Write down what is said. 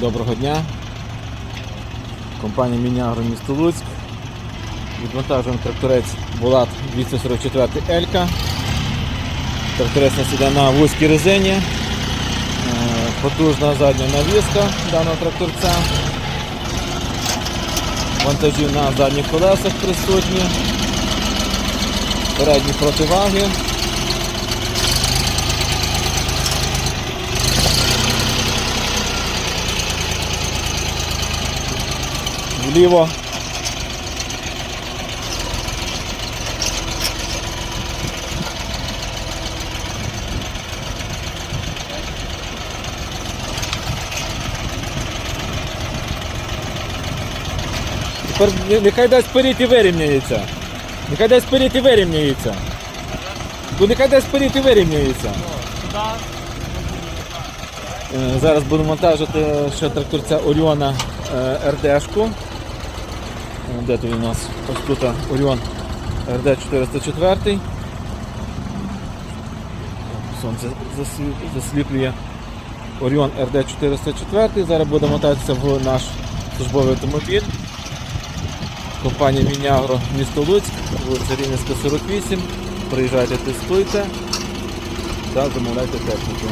Доброго дня. Компанія Мінягро місто Луцьк. Відвантажуємо тракторець Булат 244 Елька. Тракторець нас іде на вузькій резині. Е, Потужна задня навіска даного тракторця. Вантажі на задніх колесах присутні. Передні противаги. Вліво. Тепер нехай дасть вперед і вирівняється. Нехай дасть вперед і вирівняється. Ну нехай дасть вперед і вирівняється. Е, Зараз буду монтажити ще тракторця Оріона е, РДшку. Де тут у нас? Ось тут Оріон РД 404. Сонце засліплює Оріон РД 404. Зараз буде монтуватися в наш службовий автомобіль. Компанія Мінягро, місто Луцьк, вулиця Рівненська, 48. Приїжджайте, тестуйте та замовляйте техніку.